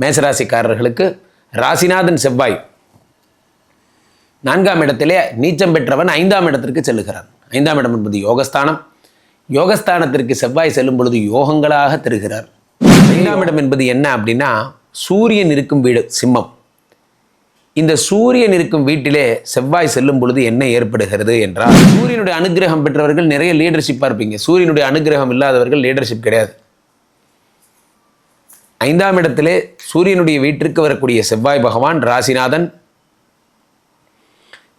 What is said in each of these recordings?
மேசராசிக்காரர்களுக்கு ராசிநாதன் செவ்வாய் நான்காம் இடத்திலே நீச்சம் பெற்றவன் ஐந்தாம் இடத்திற்கு செல்லுகிறான். ஐந்தாம் இடம் என்பது யோகஸ்தானம். யோகஸ்தானத்திற்கு செவ்வாய் செல்லும் பொழுது யோகங்களாக தருகிறார். ஐந்தாம் இடம் என்பது என்ன அப்படின்னா சூரியன் இருக்கும் வீடு சிம்மம். இந்த சூரியன் இருக்கும் வீட்டிலே செவ்வாய் செல்லும் பொழுது என்ன ஏற்படுகிறது என்றால் சூரியனுடைய அனுகிரகம் பெற்றவர்கள் நிறைய லீடர்ஷிப்பாக இருப்பீங்க. சூரியனுடைய அனுகிரகம் இல்லாதவர்கள் லீடர்ஷிப் கிடையாது. ஐந்தாம் இடத்திலே சூரியனுடைய வீட்டிற்கு வரக்கூடிய செவ்வாய் பகவான் ராசிநாதன்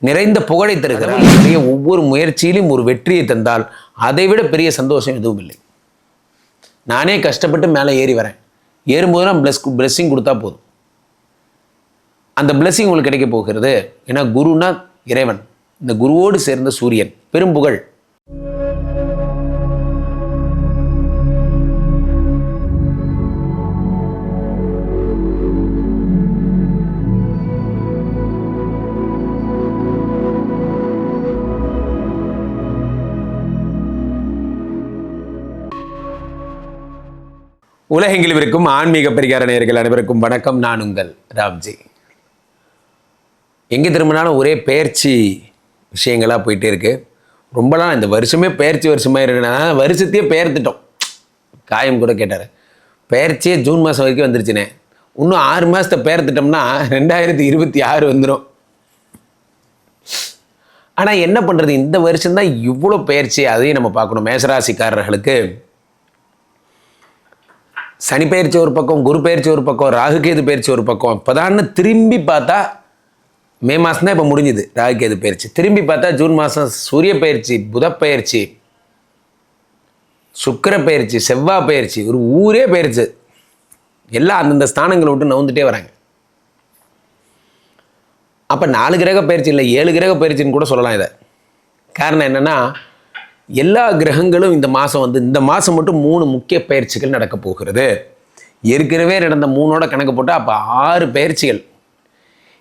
நிறைந்த புகழை தருகிறார். நிறைய ஒவ்வொரு முயற்சியிலும் ஒரு வெற்றியை தந்தால் அதைவிட பெரிய சந்தோஷம் எதுவும் இல்லை. நானே கஷ்டப்பட்டு மேலே ஏறி வரேன். ஏறும்போது நான் பிளஸ் பிளெஸ்ஸிங் கொடுத்தா போதும். அந்த பிளெஸ்ஸிங் உங்களுக்கு கிடைக்க போகிறது. ஏன்னா குருனா இறைவன். இந்த குருவோடு சேர்ந்த சூரியன். பெரும் உலகெங்கிலும் இருக்கும் ஆன்மீக பரிகார நேயர்கள் அனைவருக்கும் வணக்கம். நான் உங்கள் ராம்ஜி. எங்கே திரும்பினாலும் ஒரே பெயர்ச்சி விஷயங்களாக போயிட்டே இருக்கு. ரொம்ப நாள் இந்த வருஷமே பெயர்ச்சி வருஷமாக இருக்குன்னா வருஷத்தையே பெயர்த்துட்டோம் காயம் கூட கேட்டார். பெயர்ச்சியே ஜூன் மாதம் வரைக்கும் வந்துருச்சுனே. இன்னும் ஆறு மாதத்தை பெயர்த்துட்டோம்னா ரெண்டாயிரத்தி இருபத்தி ஆறு வந்துடும் ஆனால் என்ன பண்ணுறது இந்த வருஷம்தான் இவ்வளோ பயிற்சி அதையும் நம்ம பார்க்கணும். மேசராசிக்காரர்களுக்கு சனி பயிற்சி ஒரு பக்கம் குரு பயிற்சி ஒரு பக்கம் ராகுகேது பயிற்சி ஒரு பக்கம். இப்போதான்னு திரும்பி பார்த்தா மே மாதம் தான் இப்போ முடிஞ்சுது ராகுகேது பயிற்சி. திரும்பி பார்த்தா ஜூன் மாதம் சூரிய பயிற்சி புதப்பயிற்சி சுக்கர சுக்கிர பயிற்சி செவ்வாய் பயிற்சி ஒரு ஊரே பயிற்சி. எல்லாம் அந்தந்த ஸ்தானங்களை விட்டு நவுந்துட்டே வராங்க. அப்போ நாலு கிரக பயிற்சி இல்லை ஏழு கிரக பயிற்சின்னு கூட சொல்லலாம் இதை. காரணம் என்னென்னா எல்லா கிரகங்களும் இந்த மாதம் வந்து இந்த மாதம் மட்டும் மூணு முக்கிய பயிற்சிகள் நடக்க போகிறது. ஏற்கனவே நடந்த மூணோட கணக்கு போட்டால் அப்போ ஆறு பயிற்சிகள்.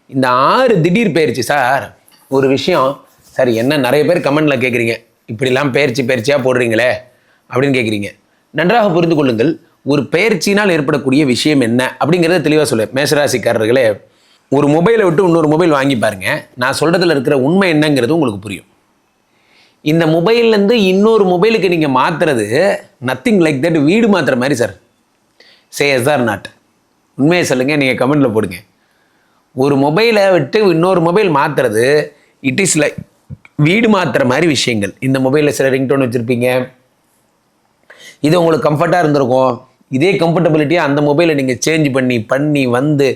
இந்த ஆறு திடீர் பயிற்சி சார் ஒரு விஷயம். சார் என்ன நிறைய பேர் கமெண்டில் கேட்குறீங்க இப்படிலாம் பயிற்சி பயிற்சியாக போடுறீங்களே? அப்படின்னு கேட்குறீங்க நன்றாக புரிந்து கொள்ளுங்கள் ஒரு பயிற்சியினால் ஏற்படக்கூடிய விஷயம் என்ன? அப்படிங்கிறத தெளிவாக சொல்லு. மேசராசிக்காரர்களே ஒரு மொபைலை விட்டு இன்னொரு மொபைல் வாங்கி பாருங்கள் நான் சொல்கிறதுல இருக்கிற உண்மை என்னங்கிறது உங்களுக்கு புரியும். இந்த மொபைல்லேருந்து இன்னொரு மொபைலுக்கு நீங்கள் மாற்றுறது நத்திங் லைக் தட் வீடு மாற்றுற மாதிரி sir say yes or not உண்மையை சொல்லுங்கள் நீங்கள் கமெண்டில் போடுங்க. ஒரு மொபைலை விட்டு இன்னொரு மொபைல் மாற்றுறது இட் இஸ் லைக் வீடு மாற்றுற மாதிரி விஷயங்கள். இந்த மொபைலில் சில ரிங்டோன் வச்சுருப்பீங்க. இது உங்களுக்கு கம்ஃபர்ட்டாக இருந்திருக்கும். இதே கம்ஃபர்டபிலிட்டியாக அந்த மொபைலை நீங்கள் சேஞ்ச் பண்ணி பண்ணி வந்து.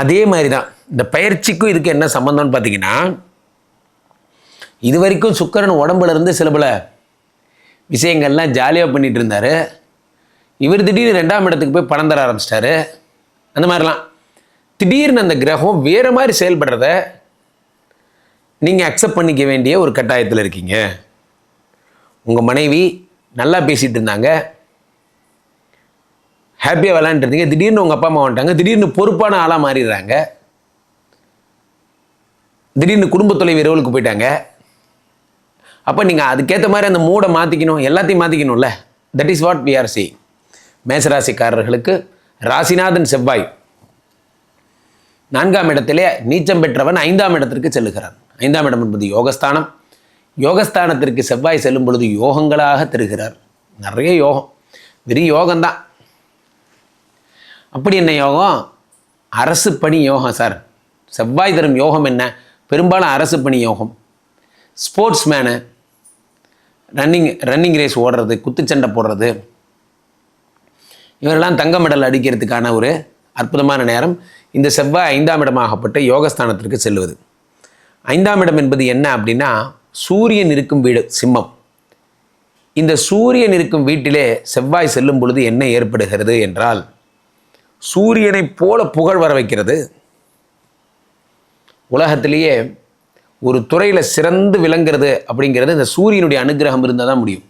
அதே மாதிரி தான். இந்த பயிற்சிக்கும் இதுக்கு என்ன சம்மந்தம்னு பார்த்தீங்கன்னா இது வரைக்கும் சுக்கரன் உடம்புல இருந்து சில பல விஷயங்கள்லாம் ஜாலியாக பண்ணிட்டு இருந்தார் இவர் திடீர்னு ரெண்டாம் இடத்துக்கு போய் பணம் தர ஆரம்பிச்சிட்டாரு. அந்த மாதிரிலாம். திடீர்னு அந்த கிரகம் வேறு மாதிரி செயல்படுறத நீங்கள் அக்செப்ட் பண்ணிக்க வேண்டிய ஒரு கட்டாயத்தில் இருக்கீங்க. உங்கள் மனைவி நல்லா பேசிகிட்டு இருந்தாங்க. ஹாப்பியாக விளாண்டுருந்தீங்க திடீர்னு உங்கள் அப்பா அம்மா வந்துட்டாங்க. திடீர்னு பொறுப்பான ஆளாக மாறிடுறாங்க. திடீர்னு குடும்ப தொலைவு இரவலுக்கு போயிட்டாங்க. அப்போ நீங்கள் அதுக்கேற்ற மாதிரி அந்த மூடை மாற்றிக்கணும் எல்லாத்தையும் மாற்றிக்கணும்ல that is what we are see மேசராசிக்காரர்களுக்கு ராசிநாதன் செவ்வாய். நான்காம் இடத்திலே நீச்சம் பெற்றவன் ஐந்தாம் இடத்திற்கு செல்லுகிறான். ஐந்தாம் இடம் என்பது யோகஸ்தானம். யோகஸ்தானத்திற்கு செவ்வாய் செல்லும் பொழுது யோகங்களாக தருகிறார். நிறைய யோகம். வெறும் யோகம்தான். அப்படி என்ன யோகம்? அரசு பணி யோகம் சார். செவ்வாய் தரும் யோகம் என்ன? பெரும்பாலும் அரசு பணி யோகம். Sports menu running running race ஓடுறது குத்துச்சண்டை போடுறது இவரெல்லாம் தங்க மெடல் அடிக்கிறதுக்கான ஒரு அற்புதமான நேரம். இந்த செவ்வாய் ஐந்தாம் இடமாகப்பட்ட யோகஸ்தானத்திற்கு செல்லுவது. ஐந்தாம் இடம் என்பது என்ன அப்படின்னா சூரியன் இருக்கும் வீடு சிம்மம். இந்த சூரியன் இருக்கும் வீட்டிலே செவ்வாய் செல்லும் பொழுது என்ன ஏற்படுகிறது என்றால் சூரியனைப் போல புகழ் வர வைக்கிறது. உலகத்திலேயே ஒரு துறையில் சிறந்து விளங்குறது அப்படிங்கிறது இந்த சூரியனுடைய அனுகிரகம் இருந்தால் தான் முடியும்.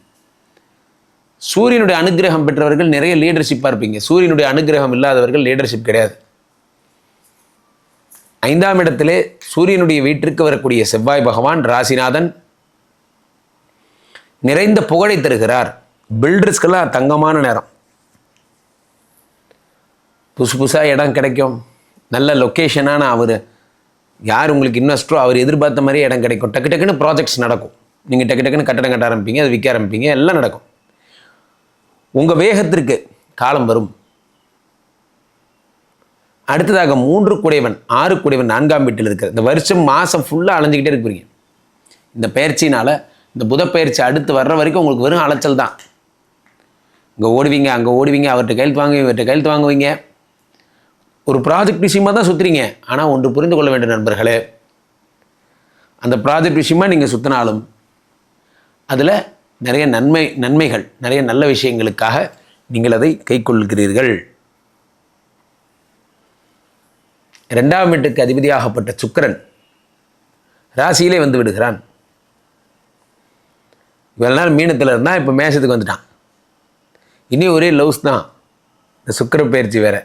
சூரியனுடைய அனுகிரகம் பெற்றவர்கள் நிறைய லீடர்ஷிப்பாக இருப்பீங்க. சூரியனுடைய அனுகிரகம் இல்லாதவர்கள் லீடர்ஷிப் கிடையாது. ஐந்தாம் இடத்திலே சூரியனுடைய வீட்டிற்கு வரக்கூடிய செவ்வாய் பகவான் ராசிநாதன் நிறைந்த புகழை தருகிறார். பில்டர்ஸ்க்கெல்லாம் தங்கமான நேரம். புதுசு புதுசாக இடம் கிடைக்கும். நல்ல லொக்கேஷனான அவர் யார் உங்களுக்கு இன்வெஸ்டரோ அவர் எதிர்பார்த்த மாதிரி இடம் கிடைக்கும். டக்கு டக்குன்னு ப்ராஜெக்ட்ஸ் நடக்கும். நீங்கள் டக்கு டக்குன்னு கட்டடம் கட்ட ஆரம்பிப்பீங்க அது விற்க ஆரம்பிப்பீங்க எல்லாம் நடக்கும். உங்கள் வேகத்திற்கு காலம் வரும். அடுத்ததாக மூன்று குடைவன் ஆறு குடைவன் நான்காம் வீட்டில் இருக்கிற இந்த வருஷம் மாதம் ஃபுல்லாக அலைஞ்சிக்கிட்டே இருக்கிறீங்க இந்த பயிற்சினால் இந்த புதப்பயிற்சி அடுத்து வர்ற வரைக்கும் உங்களுக்கு வெறும் அலைச்சல் தான். இங்கே ஓடுவீங்க அங்கே ஓடுவீங்க அவர்கிட்ட கையெழுத்து வாங்குவீங்க இவர்கிட்ட கையெழுத்து வாங்குவீங்க. ஒரு ப்ராஜெக்ட் விஷயமாக தான் சுற்றுறீங்க ஆனால் ஒன்று புரிந்து கொள்ள வேண்டிய நண்பர்களே. அந்த ப்ராஜெக்ட் விஷயமாக நீங்கள் சுற்றினாலும் அதில் நிறைய நன்மை நன்மைகள் நிறைய நல்ல விஷயங்களுக்காக நீங்கள் அதை கைக்கொள்கிறீர்கள். ரெண்டாம் வீட்டுக்கு அதிபதியாகப்பட்ட சுக்கிரன் ராசியிலே வந்து விடுகிறான். இவ்வளோ நாள் மீனத்தில் இருந்தால் இப்போ மேஷத்துக்கு வந்துட்டான். இனி ஒரே லவ்ஸ் தான். இந்த சுக்கிர பயிற்சி வேறு.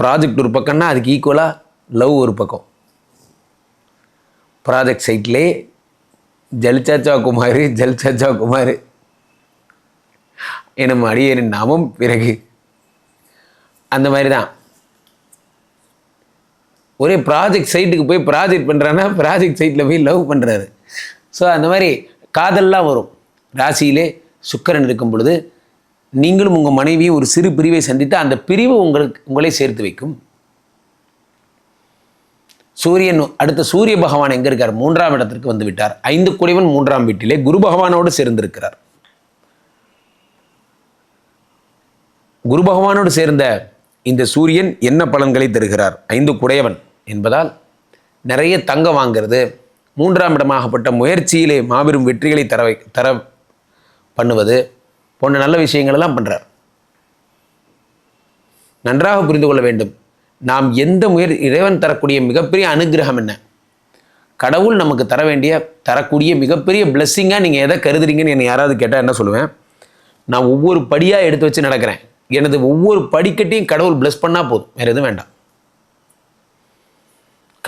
ப்ராஜெக்ட் ஒரு பக்கம்னா அதுக்கு ஈக்குவலாக லவ் ஒரு பக்கம். ப்ராஜெக்ட் சைட்லே ஜல்சாச்சா குமார் ஜல்சாச்சா குமார். எனும் அடியரின் நாமம் பிறகு. அந்த மாதிரி தான் ஒரே ப்ராஜெக்ட் சைட்டுக்கு போய் ப்ராஜெக்ட் பண்ணுறான்னா ப்ராஜெக்ட் சைட்டில் போய் லவ் பண்ணுறாரு ஸோ அந்த மாதிரி காதல்லாம் வரும். ராசியிலே சுக்கரன் இருக்கும் பொழுது நீங்களும் உங்கள் மனைவியும் ஒரு சிறு பிரிவை சந்தித்து அந்த பிரிவு உங்களுக்கு உங்களை சேர்த்து வைக்கும். சூரியன் அடுத்த சூரிய பகவான் எங்கே இருக்கார்? மூன்றாம் இடத்திற்கு வந்து விட்டார். ஐந்து குடைவன் மூன்றாம் வீட்டிலே குரு பகவானோடு சேர்ந்திருக்கிறார். குரு பகவானோடு சேர்ந்த இந்த சூரியன் என்ன பலன்களை தருகிறார்? ஐந்து குடையவன் என்பதால் நிறைய தங்கம் வாங்கிறது. மூன்றாம் இடமாகப்பட்ட முயற்சியிலே மாபெரும் வெற்றிகளை தர வை தர பண்ணுவது. போன்ற நல்ல விஷயங்கள் எல்லாம் பண்ணுறார் நன்றாக புரிந்து கொள்ள வேண்டும். நாம் எந்த முயற் இறைவன் தரக்கூடிய மிகப்பெரிய அனுகிரகம் என்ன? கடவுள் நமக்கு தர வேண்டிய தரக்கூடிய மிகப்பெரிய பிளெஸ்ஸிங்காக நீங்கள் எதை கருதுறீங்கன்னு என்னை யாராவது கேட்டால் என்ன சொல்லுவேன்? நான் ஒவ்வொரு படியாக எடுத்து வச்சு நடக்கிறேன். எனது ஒவ்வொரு படிக்கட்டையும் கடவுள் பிளஸ் பண்ணால் போதும். வேறு எதுவும் வேண்டாம்.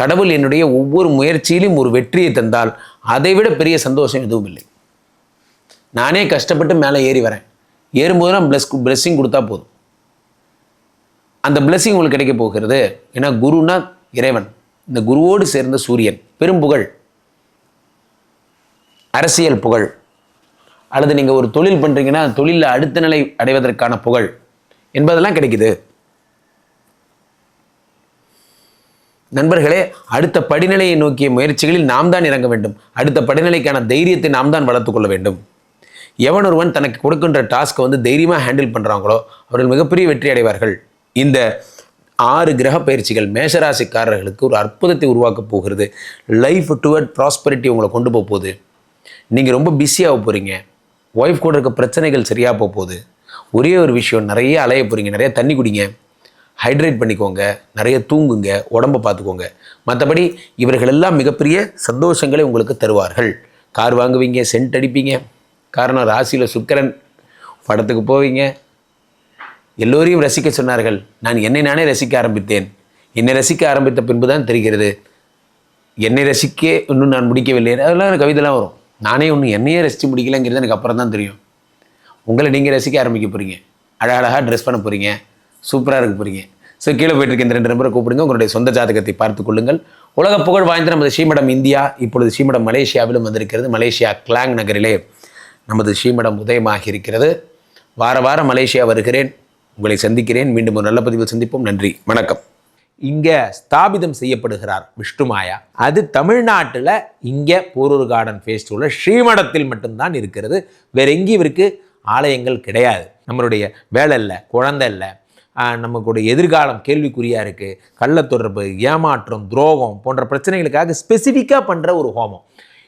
கடவுள் என்னுடைய ஒவ்வொரு முயற்சியிலும் ஒரு வெற்றியை தந்தால் அதைவிட பெரிய சந்தோஷம் எதுவும் இல்லை. நானே கஷ்டப்பட்டு மேலே ஏறி வரேன். ஏறும்போது நான் பிளஸ் பிளெஸ்ஸிங் கொடுத்தா போதும். அந்த பிளெஸ்ஸிங் உங்களுக்கு கிடைக்க போகிறது ஏன்னா குருனா இறைவன். இந்த குருவோடு சேர்ந்த சூரியன் பெரும் புகழ். அரசியல் புகழ். அல்லது நீங்கள் ஒரு தொழில் பண்ணுறீங்கன்னா தொழிலில் அடுத்த நிலை அடைவதற்கான புகழ் என்பதெல்லாம் கிடைக்குது. நண்பர்களே அடுத்த படிநிலையை நோக்கிய முயற்சிகளில் நாம் தான் இறங்க வேண்டும். அடுத்த படிநிலைக்கான தைரியத்தை நாம் தான் வளர்த்துக்கொள்ள வேண்டும். எவன் ஒருவன் தனக்கு கொடுக்கின்ற டாஸ்க்கை வந்து தைரியமாக ஹேண்டில் பண்ணுறாங்களோ அவர்கள் மிகப்பெரிய வெற்றி அடைவார்கள். இந்த ஆறு கிரக பயிற்சிகள் மேஷராசிக்காரர்களுக்கு ஒரு அற்புதத்தை உருவாக்கப் போகிறது. லைஃப் டுவர்ட் ப்ராஸ்பரிட்டி உங்களை கொண்டு போக போகுது. நீங்கள் ரொம்ப பிஸியாக போகிறீங்க ஒய்ஃப் கூட இருக்க பிரச்சனைகள் சரியாக போக போகுது. ஒரே ஒரு விஷயம் நிறைய அலைய போகிறீங்க நிறைய தண்ணி குடிங்க. ஹைட்ரேட் பண்ணிக்கோங்க நிறைய தூங்குங்க உடம்பை பார்த்துக்கோங்க மற்றபடி இவர்கள் எல்லாம் மிகப்பெரிய சந்தோஷங்களை உங்களுக்கு தருவார்கள். கார் வாங்குவீங்க சென்ட் அடிப்பீங்க. காரணம் ராசியில் சுக்கிரன் படத்துக்கு போவீங்க. எல்லோரையும் ரசிக்க சொன்னார்கள். நான் என்னை நானே ரசிக்க ஆரம்பித்தேன். என்னை ரசிக்க ஆரம்பித்த பின்பு தான் தெரிகிறது. என்னை ரசிக்க இன்னும் நான் முடிக்கவில்லை. அதெல்லாம் எனக்கு கவிதைலாம் வரும். நானே ஒன்றும் என்னையே ரசித்து முடிக்கலைங்கிறது எனக்கு அப்புறம் தான் தெரியும். உங்களை நீங்கள் ரசிக்க ஆரம்பிக்க போகிறீங்க அழகழகாக ட்ரெஸ் பண்ண போகிறீங்க சூப்பராக இருக்க போகிறீங்க ஸோ கீழே போயிட்டு இருக்க இந்த ரெண்டு நம்பரை கூப்பிடுங்க. உங்களுடைய சொந்த ஜாதகத்தை பார்த்து கொள்ளுங்கள். உலக புகழ் வாய்ந்த நமது ஸ்ரீமடம் இந்தியா இப்பொழுது ஸ்ரீமடம் மலேசியாவிலும் வந்திருக்கிறது. மலேசியா கிளாங் நகரிலே. நமது ஸ்ரீமடம் உதயமாக இருக்கிறது வார வாரம் மலேசியா வருகிறேன். உங்களை சந்திக்கிறேன். மீண்டும் ஒரு நல்ல பதிவில் சந்திப்போம். நன்றி. வணக்கம். இங்கே ஸ்தாபிதம் செய்யப்படுகிறார் விஷ்ணுமாயா அது தமிழ்நாட்டில் இங்கே போரூர் கார்டன் ஃபேஸ்டிவலில் ஸ்ரீமடத்தில் மட்டும்தான் இருக்கிறது. வேற எங்கேயும் இவருக்கு ஆலயங்கள் கிடையாது. நம்மளுடைய வேலை இல்லை குழந்தை இல்லை. நமக்குடைய எதிர்காலம் கேள்விக்குறியாக இருக்குது கள்ள தொடர்பு ஏமாற்றம் துரோகம் போன்ற பிரச்சனைகளுக்காக ஸ்பெசிஃபிக்காக பண்ணுற ஒரு ஹோமம்.